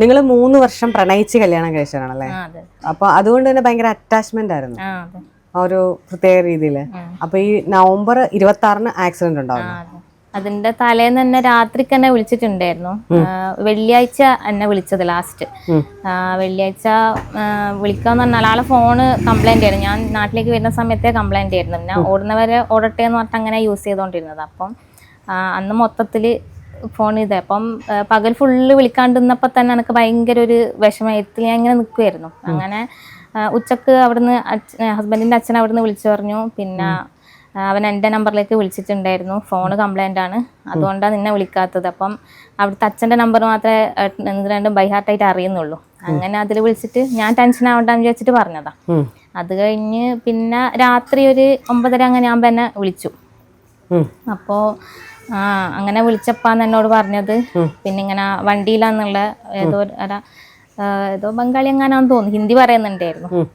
നിങ്ങൾ മൂന്ന് വർഷം പ്രണയിച്ച് കല്യാണം കഴിച്ചതാണല്ലേ അപ്പൊ അതുകൊണ്ട് തന്നെ ഭയങ്കര അറ്റാച്ച്മെന്റ് ആയിരുന്നു. ഒരു പ്രത്യേക രീതിയിൽ അപ്പൊ ഈ നവംബർ ഇരുപത്തി ആറിന് ആക്സിഡന്റ് ഉണ്ടാവും അതിന്റെ തലേന്ന് തന്നെ രാത്രി തന്നെ വിളിച്ചിട്ടുണ്ടായിരുന്നു. വെള്ളിയാഴ്ച എന്നെ വിളിച്ചത് ലാസ്റ്റ് വെള്ളിയാഴ്ച വിളിക്കാന്ന് പറഞ്ഞാൽ ആളെ ഫോണ് കംപ്ലൈന്റ് ആയിരുന്നു. ഞാൻ നാട്ടിലേക്ക് വരുന്ന സമയത്തെ കംപ്ലൈന്റ് ആയിരുന്നു. പിന്നെ ഓടുന്നവരെ ഓടട്ടെ എന്ന് പറഞ്ഞിട്ട് അങ്ങനെ യൂസ് ചെയ്തുകൊണ്ടിരുന്നത് അപ്പം അന്ന് മൊത്തത്തിൽ ഫോൺ ചെയ്തത് അപ്പം പകൽ ഫുള്ള് വിളിക്കാണ്ടിരുന്നപ്പോൾ തന്നെ എനിക്ക് ഭയങ്കര ഒരു വിഷമയത്തിൽ ഞാൻ ഇങ്ങനെ നിൽക്കുമായിരുന്നു അങ്ങനെ ഉച്ചയ്ക്ക് അവിടുന്ന് ഹസ്ബൻഡിന്റെ അച്ഛൻ അവിടുന്ന് വിളിച്ചു പറഞ്ഞു. പിന്നെ അവൻ എന്റെ നമ്പറിലേക്ക് വിളിച്ചിട്ടുണ്ടായിരുന്നു. ഫോൺ കംപ്ലൈന്റ് ആണ്. അതുകൊണ്ടാണ് നിന്നെ വിളിക്കാത്തത്. അപ്പം അവിടുത്തെ അച്ഛന്റെ നമ്പർ മാത്രമേ എന്ത് രണ്ടും ബൈഹാർട്ടായിട്ട് അറിയുന്നുള്ളൂ. അങ്ങനെ അതിൽ വിളിച്ചിട്ട് ഞാൻ ടെൻഷൻ ആവണ്ടെന്ന് വിചാരിച്ചിട്ട് പറഞ്ഞതാ. അത് കഴിഞ്ഞ് പിന്നെ രാത്രി ഒരു ഒമ്പതര അങ്ങനെ ഞാൻ എന്നെ വിളിച്ചു. അപ്പോൾ ആ അങ്ങനെ വിളിച്ചപ്പാന്ന് എന്നോട് പറഞ്ഞത്. പിന്നെ ഇങ്ങനെ വണ്ടിയിലാന്നുള്ള ഏതോ ഏതോ ബംഗാളി എങ്ങാനാന്ന് തോന്നുന്നു. ഹിന്ദി പറയുന്നുണ്ടായിരുന്നു.